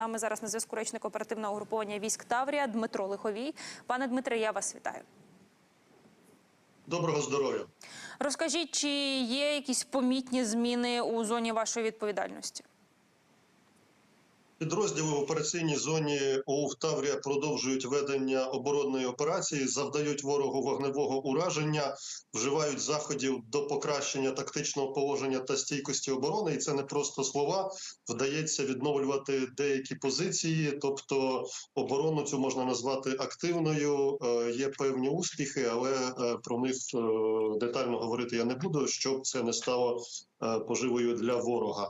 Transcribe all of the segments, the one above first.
нами зараз на зв'язку речник оперативного угруповання військ Таврія Дмитро Лиховій. Пане Дмитре, я вас вітаю. Доброго здоров'я. Розкажіть, чи є якісь помітні зміни у зоні вашої відповідальності? Підрозділи в операційній зоні ОУВ Таврія продовжують ведення оборонної операції, завдають ворогу вогневого ураження, вживають заходів до покращення тактичного положення та стійкості оборони. І це не просто слова. Вдається відновлювати деякі позиції, тобто оборону цю можна назвати активною. Е, Є певні успіхи, але е, про них е, детально говорити я не буду, щоб це не стало поживою для ворога.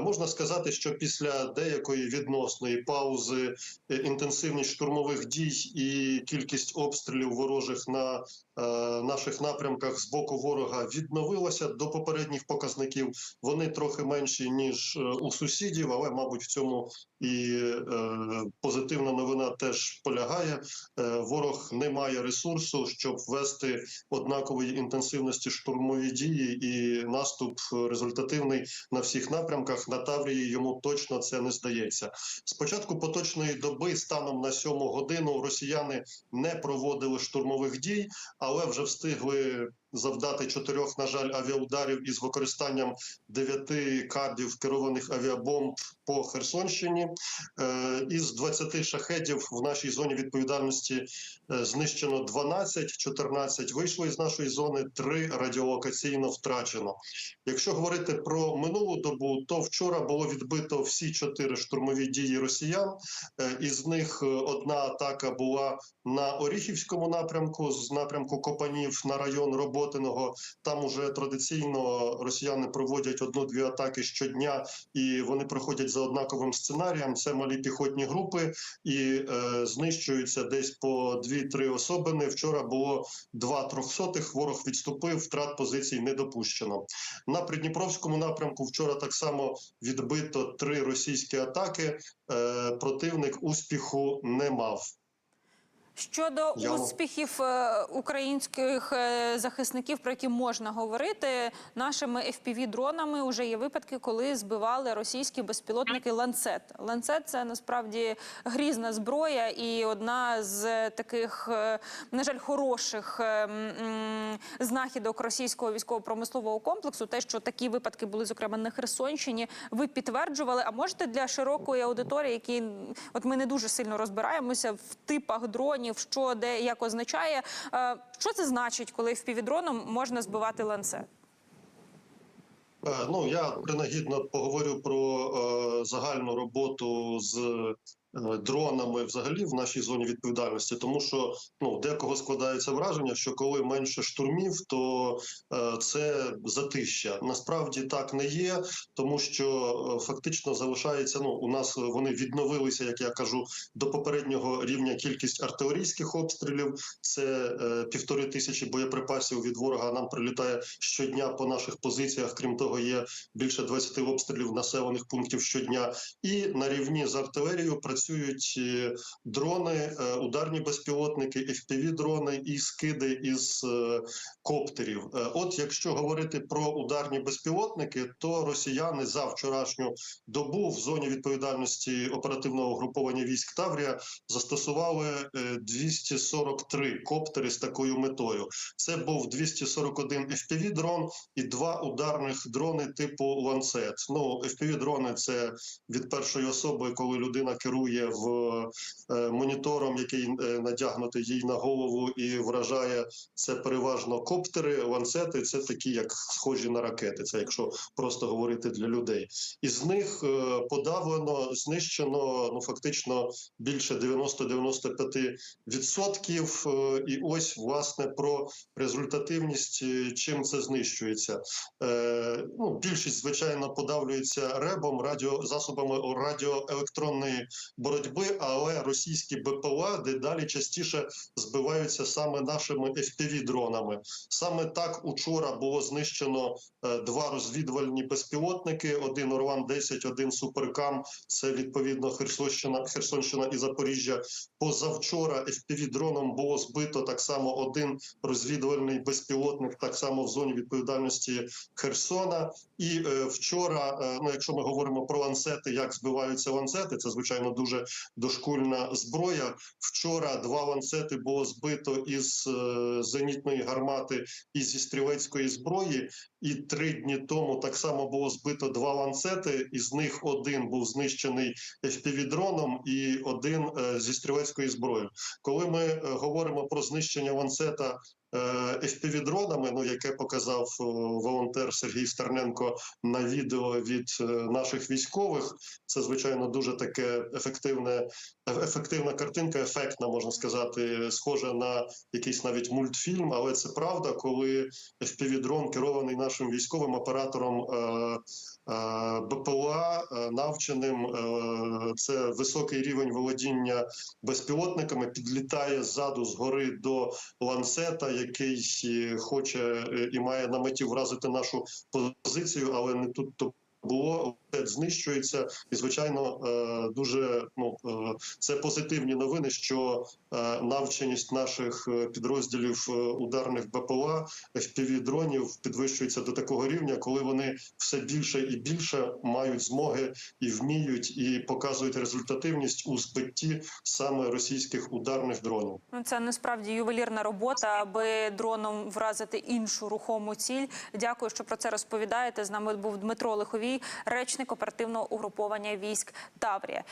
Можна сказати, що після деякої відносної паузи е, інтенсивність штурмових дій і кількість обстрілів ворожих на е, наших напрямках з боку ворога відновилася до попередніх показників. Вони трохи менші ніж е, у сусідів, але мабуть в цьому і позитивна новина теж полягає. Ворог не має ресурсу, щоб вести однакової інтенсивності штурмові дії, і наступ результативний на всіх напрямках. На Таврії йому точно це не здається. З Спочатку поточної доби, станом на сьому годину, росіяни не проводили штурмових дій, але вже встигли. Завдати чотирьох, на жаль, авіаударів із використанням дев'яти кабів керованих авіабомб по Херсонщині. Е, Із 20 шахедів в нашій зоні відповідальності е, знищено 12, 14 вийшло із нашої зони, 3 радіолокаційно втрачено. Якщо говорити про минулу добу, то вчора було відбито всі чотири штурмові дії росіян. Е, Із них одна атака була на Оріхівському напрямку, з напрямку Копанів на район Роботиного. Там уже традиційно росіяни проводять одну-дві атаки щодня, і вони проходять за однаковим сценарієм. Це малі піхотні групи і е, знищуються десь по 2-3 особини. Вчора було два трьохсотих. Ворог відступив, втрат позицій не допущено. На Придніпровському напрямку вчора так само відбито три російські атаки. Е, противник успіху не мав. Щодо Я- успіхів е, українських е, захисників, про які можна говорити, нашими fpv дронами вже є випадки, коли збивали російські безпілотники ланцет. Ланцет це насправді грізна зброя і одна з таких, е, на жаль, хороших знахідок російського військово-промислового комплексу. Те, що такі випадки були, зокрема на Херсонщині, ви підтверджували. А можете для широкої аудиторії, які от ми не дуже сильно розбираємося в типах дронів, що де як означає. Е, Що це значить, коли впівдроном можна збивати ланцет? Е, Ну я принагідно поговорю про е, загальну роботу з дронами взагалі в нашій зоні відповідальності, тому що ну декого складається враження, що коли менше штурмів, то е, це затища. Насправді так не є, тому що е, фактично залишається. Ну у нас вони відновилися, як я кажу, до попереднього рівня кількість артилерійських обстрілів. Це е, півтори тисячі боєприпасів від ворога нам прилітає щодня по наших позиціях. Крім того, є більше 20 обстрілів населених пунктів щодня. І на рівні з артилерією працюють е, дрони, е, ударні безпілотники, fpv дрони і скиди із е, коптерів. От якщо говорити про ударні безпілотники, то росіяни за вчорашню добу в зоні відповідальності оперативного угруповання військ Таврія застосували е, 243 коптери з такою метою. Це був 241 fpv дрон і два ударних дрони типу ланцет. Ну fpv дрони це від першої особи, коли людина керує в е, монітором, який е, надягнутий їй на голову і вражає це переважно коптери. Ланцети це такі, як схожі на ракети. Це якщо просто говорити для людей. Із них е, подавлено знищено ну фактично більше 90-95 відсотків. Е, І ось власне про результативність, чим це знищується. Ну, більшість звичайно подавлюється ребом, радіо засобами радіоелектронної боротьби, але російські БПЛА дедалі частіше збиваються саме нашими FPV-дронами. Саме так учора було знищено е, два розвідувальні безпілотники: один Орлан 10 один Суперкам. Це відповідно Херсонщина, Херсонщина і Запоріжжя. Позавчора FPV-дроном було збито так само один розвідувальний безпілотник, так само в зоні відповідальності Херсона. І е, вчора, е, ну якщо ми говоримо про ланцети, як збиваються ланцети, це звичайно дуже дошкульна зброя. Вчора два ланцети було збито із е, зенітної гармати і зі стрілецької зброї. І три дні тому так само було збито два ланцети. Із них один був знищений FPV-дроном і один е, зі стрілецької зброї. Коли ми е, говоримо про знищення ланцета е, FPV-дронами, ну яке показав е, волонтер Сергій Стерненко на відео від е, наших військових, це звичайно дуже таке ефективне, ефективна картинка, ефектна, можна сказати, схожа на якийсь навіть мультфільм. Але це правда, коли FPV-дрон керований нашим військовим оператором. Е, е, е, навченим е, це високий рівень володіння безпілотниками. Підлітає ззаду згори до ланцета, який е, хоче е, і має на меті вразити нашу позицію, але не тут то було знищується, і звичайно е, дуже ну е, це позитивні новини, що е, навченість наших підрозділів ударних БПЛА fpv дронів підвищується до такого рівня, коли вони все більше і більше мають змоги і вміють, і показують результативність у збитті саме російських ударних дронів. Ну, це насправді ювелірна робота, аби дроном вразити іншу рухому ціль. Дякую, що про це розповідаєте. З нами був Дмитро Лиховій, речник оперативного угруповання військ Таврія.